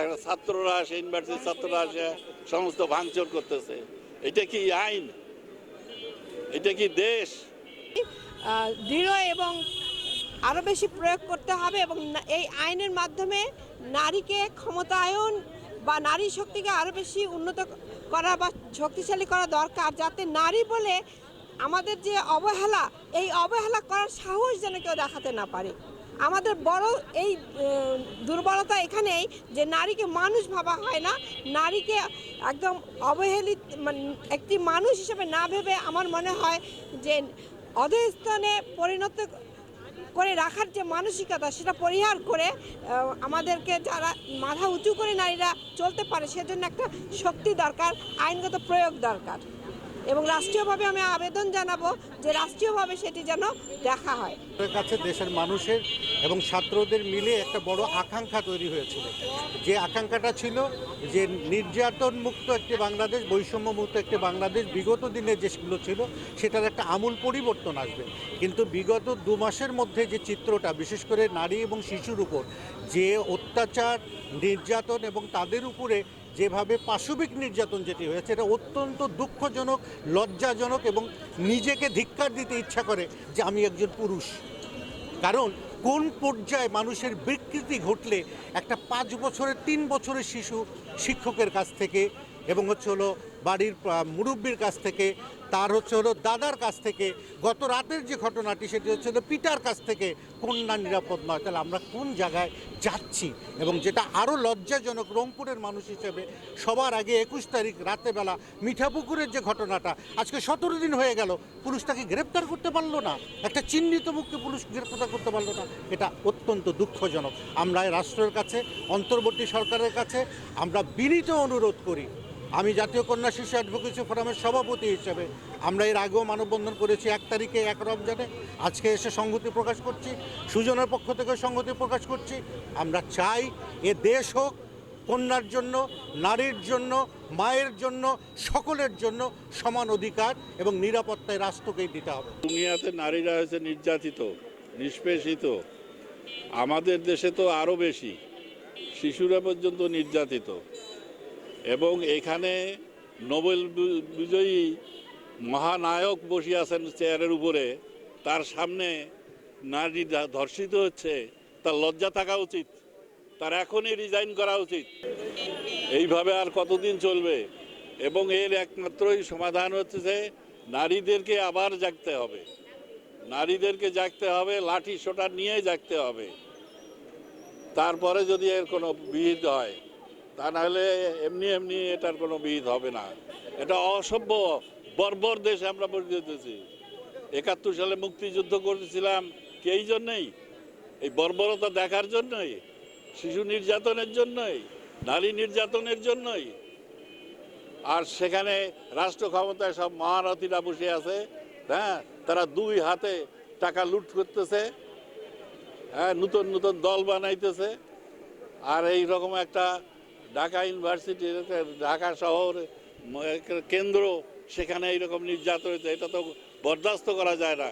আর ছাত্ররা আসে ইউনিভার্সিটির ছাত্ররা আসে, সমস্ত ভাঙচুর করতেছে। এটা কি আইন? এটা কি দেশ? দৃঢ় এবং আরও বেশি প্রয়োগ করতে হবে এবং এই আইনের মাধ্যমে নারীকে ক্ষমতায়ন বা নারী শক্তিকে আরও বেশি উন্নত করা বা শক্তিশালী করা দরকার, যাতে নারী বলে আমাদের যে অবহেলা, এই অবহেলা করার সাহস যেন কেউ দেখাতে না পারে। আমাদের বড় এই দুর্বলতা এখানেই যে নারীকে মানুষ ভাবা হয় না। নারীকে একদম অবহেলিত মানে একটি মানুষ হিসেবে না ভেবে আমার মনে হয় যে অধস্থানে পরিণত করে রাখার যে মানসিকতা সেটা পরিহার করে আমাদেরকে যারা মাথা উঁচু করে নারীরা চলতে পারে সেজন্য একটা শক্তি দরকার, আইনগত প্রয়োগ দরকার। এবং রাষ্ট্রীয়ভাবে আমি আবেদন জানাব যে রাষ্ট্রীয়ভাবে সেটি যেন দেখা হয়। কাছে দেশের মানুষের এবং ছাত্রদের মিলে একটা বড় আকাঙ্ক্ষা তৈরি হয়েছিল যে আকাঙ্ক্ষাটা ছিল যে নির্যাতন মুক্ত একটি বাংলাদেশ বৈষম্য মুক্ত একটি বাংলাদেশ বিগত দিনে যেগুলো ছিল, সেটার একটা আমূল পরিবর্তন আসবে। কিন্তু বিগত দু মাসের মধ্যে যে চিত্রটা, বিশেষ করে নারী এবং শিশুর উপর, যে অত্যাচার, নির্যাতন এবং তাদের উপরে যেভাবে পাশবিক নির্যাতন যেটি হয়েছে, এটা অত্যন্ত দুঃখজনক, লজ্জাজনক এবং নিজেকে ধিক্কার দিতে ইচ্ছা করে যে আমি একজন পুরুষ। কারণ কোন পর্যায়ে মানুষের বিকৃতি ঘটলে একটা পাঁচ বছরের, তিন বছরের শিশু শিক্ষকের কাছ থেকে এবং হচ্ছে হলো বাড়ির মুরব্বির কাছ থেকে, তার হচ্ছে হলো দাদার কাছ থেকে, গত রাতের যে ঘটনাটি, সেটি হচ্ছে পিতার কাছ থেকে কন্যা নিরাপদ নয়। তাহলে আমরা কোন জায়গায় যাচ্ছি? এবং যেটা আরও লজ্জাজনক, রংপুরের মানুষ হিসেবে সবার আগে একুশ তারিখ রাতেবেলা মিঠাপুকুরের যে ঘটনাটা, আজকে সতেরো দিন হয়ে গেল পুলিশটাকে গ্রেপ্তার করতে পারল না? একটা চিহ্নিত মুখকে পুলিশ গ্রেপ্তার করতে পারল না? এটা অত্যন্ত দুঃখজনক। আমরা রাষ্ট্রের কাছে, অন্তর্বর্তী সরকারের কাছে, আমরা বিনীত অনুরোধ করি আমি জাতীয় কন্যা শিশু অ্যাডভোকেসি ফোরামের সভাপতি হিসেবে আমরা এর আগেও মানববন্ধন করেছি এক তারিখে, এক রমজানে। আজকে এসে সংহতি প্রকাশ করছি, সুজনের পক্ষ থেকে সংহতি প্রকাশ করছি। আমরা চাই এ দেশ হোক, কন্যার জন্য, নারীর জন্য, মায়ের জন্য, সকলের জন্য সমান অধিকার এবং নিরাপত্তায় রাষ্ট্রকেই দিতে হবে। দুনিয়াতে নারীরা হয়েছে নির্যাতিত, নিষ্পেষিত। আমাদের দেশে তো আরও বেশি, শিশুরা পর্যন্ত নির্যাতিত। এবং এখানে নোবেল বিজয়ী মহানায়ক বসে আছেন চেয়ারের উপরে। তার সামনে নারী ধর্ষিত হচ্ছে, তার লজ্জা থাকা উচিত, তার এখনই রিজাইন করা উচিত। এইভাবে আর কতদিন চলবে? এবং এর একমাত্রই সমাধান হচ্ছে যে নারীদেরকে আবার জাগতে হবে। নারীদেরকে জাগতে হবে লাঠি সোটা নিয়ে জাগতে হবে। তারপরে যদি এর কোনো বিহিত হয় তা নাহলে এমনি এমনি এটার কোনো বিহিত হবে না। এটা অসভ্য, বর্বর দেশ আমরা পরিচিত হয়েছি একাত্তর সালে মুক্তিযুদ্ধ করেছিলাম কি এই জন্যই? এই বর্বরতা দেখার জন্যই, শিশু নির্যাতনের জন্যই, নারী নির্যাতনের জন্যই। আর সেখানে রাষ্ট্র ক্ষমতায় সব মহারথীরা বসে আছে হ্যাঁ? তারা দুই হাতে টাকা লুট করতেছে হ্যাঁ? নতুন নতুন দল বানাইতেছে। আর এই রকম একটা ঢাকা ইউনিভার্সিটি ঢাকা শহর কেন্দ্র সেখানে এইরকম নির্যাতন এটা তো বরদাস্ত করা যায় না।